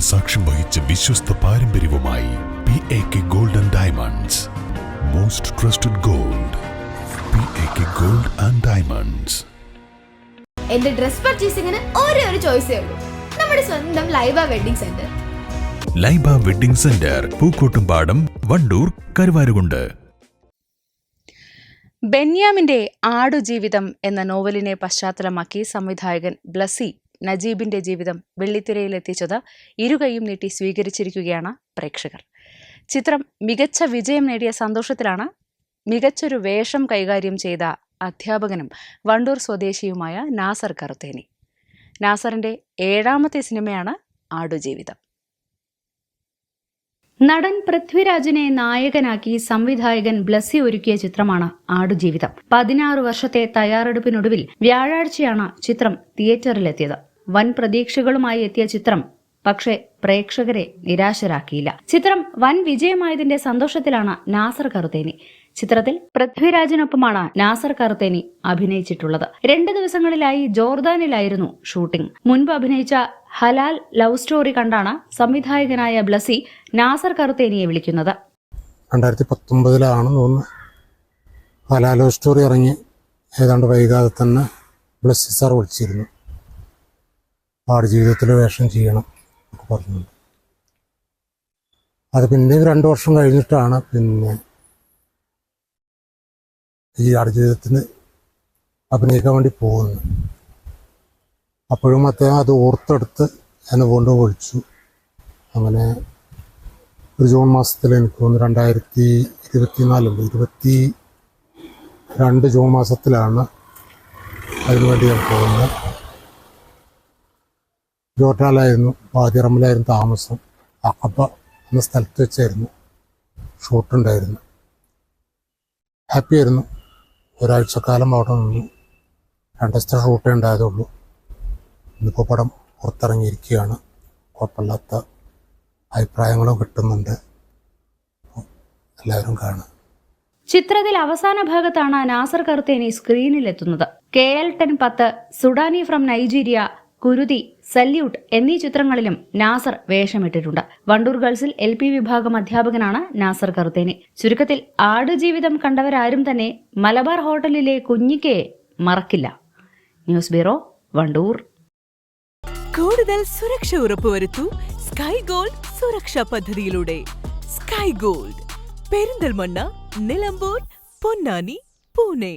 സാക്ഷ്യം വഹിച്ച വിശ്വസ്ത പാരമ്പര്യവുമായി P A K gold and diamonds most trusted gold P A K gold and diamonds എന്റെ ഡ്രസ് പർച്ചേസിംഗിന് ഒരേ ഒരു ചോയ്സേ ഉള്ളൂ. നമ്മുടെ സ്വന്തം Laiba wedding centre Laiba wedding centre Pookkottumpadam Wandoor Karuvarakundu. ബെന്യാമിന്റെ Aadujeevitham എന്ന നോവലിനെ പശ്ചാത്തലമാക്കി സംവിധായകൻ ബ്ലസി നജീബിന്റെ ജീവിതം വെള്ളിത്തിരയിലെത്തിച്ചത് ഇരുകൈയും നീട്ടി സ്വീകരിച്ചിരിക്കുകയാണ് പ്രേക്ഷകർ. ചിത്രം മികച്ച വിജയം നേടിയ സന്തോഷത്തിലാണ് മികച്ചൊരു വേഷം കൈകാര്യം ചെയ്ത അധ്യാപകനും വണ്ടൂർ സ്വദേശിയുമായ നാസർ കറുത്തേനി. നാസറിന്റെ ഏഴാമത്തെ സിനിമയാണ് ആടുജീവിതം. നടൻ പൃഥ്വിരാജിനെ നായകനാക്കി സംവിധായകൻ ബ്ലസ്സി ഒരുക്കിയ ചിത്രമാണ് ആടുജീവിതം. പതിനാറ് വർഷത്തെ തയ്യാറെടുപ്പിനൊടുവിൽ വ്യാഴാഴ്ചയാണ് ചിത്രം തിയേറ്ററിലെത്തിയത്. വൻ പ്രതീക്ഷകളുമായി എത്തിയ ചിത്രം പക്ഷേ പ്രേക്ഷകരെ നിരാശരാക്കിയില്ല. ചിത്രം വൻ വിജയമായതിന്റെ സന്തോഷത്തിലാണ് നാസർ കറുത്തേനി. ചിത്രത്തിൽ പൃഥ്വിരാജിനൊപ്പമാണ് നാസർ കറുത്തേനി അഭിനയിച്ചിട്ടുള്ളത്. രണ്ട് ദിവസങ്ങളിലായി ജോർദാനിലായിരുന്നു ഷൂട്ടിംഗ്. മുൻപ് അഭിനയിച്ച ഹലാൽ ലവ് സ്റ്റോറി കണ്ടാണ് സംവിധായകനായ ബ്ലസി നാസർ കറുത്തേനിയെ വിളിക്കുന്നത്. രണ്ടായിരത്തി പത്തൊമ്പതിലാണെന്ന് തോന്നുന്നു ഹലാലോ സ്റ്റോറി ഇറങ്ങി. ഏതാണ്ട് വൈകാതെ തന്നെ ബ്ലസ്സി സാർ വിളിച്ചിരുന്നു. പാട് ജീവിതത്തിൽ വേഷം ചെയ്യണം എന്നൊക്കെ പറഞ്ഞു അത് പിന്നെയും രണ്ട് വർഷം കഴിഞ്ഞിട്ടാണ് പിന്നെ ഈ ആടുജീവിതത്തിന് അഭിനയിക്കാൻ വേണ്ടി പോകുന്നത്. അപ്പോഴും അദ്ദേഹം അത് ഓർത്തെടുത്ത് എന്നെ കൊണ്ട് വിളിച്ചു അങ്ങനെ ഒരു ജൂൺ മാസത്തിൽ എനിക്ക് തോന്നുന്നു രണ്ടായിരത്തി ഇരുപത്തിനാലുണ്ട് ഇരുപത്തി രണ്ട് ജൂൺ മാസത്തിലാണ് അതിനുവേണ്ടി ഞാൻ പോകുന്നത്. ജോർട്ടാലായിരുന്നു വാതിറമ്മിലായിരുന്നു താമസം. അക്കപ്പ എന്ന സ്ഥലത്ത് വെച്ചായിരുന്നു ഷൂട്ടുണ്ടായിരുന്നു ഹാപ്പി ആയിരുന്നു. ഒരാഴ്ചക്കാലം അവിടെ നിന്നു. രണ്ട് ദിവസത്തെ ഷൂട്ടേ ഉണ്ടായതുള്ളൂ. ഇന്നിപ്പോൾ പടം പുറത്തിറങ്ങിയിരിക്കുകയാണ്. കുഴപ്പമില്ലാത്ത അഭിപ്രായങ്ങളും കിട്ടുന്നുണ്ട്. എല്ലാവരും കാണുക. ചിത്രത്തിൽ അവസാന ഭാഗത്താണ് നാസർ കറുത്തേനി സ്ക്രീനിലെത്തുന്നത് കെ എൽ ടെൻ പത്ത് Sudani from Nigeria Kuruthi salute എന്നീ ചിത്രങ്ങളിലും നാസർ വേഷമിട്ടിട്ടുണ്ട്. വണ്ടൂർ ഗേൾസിൽ എൽ പി വിഭാഗം അധ്യാപകനാണ് നാസർ കറുത്തേനി. ചുരുക്കത്തിൽ ആടുജീവിതം കണ്ടവരാരും തന്നെ മലബാർ ഹോട്ടലിലെ കുഞ്ഞിക്കെ മറക്കില്ല. News bureau Wandoor. കൂടുതൽ സുരക്ഷ ഉറപ്പുവരുത്തു സ്കൈ ഗോൾഡ് സുരക്ഷാ പദ്ധതിയിലൂടെ. Sky gold Perinthalmanna Nilambur Ponnani Pune.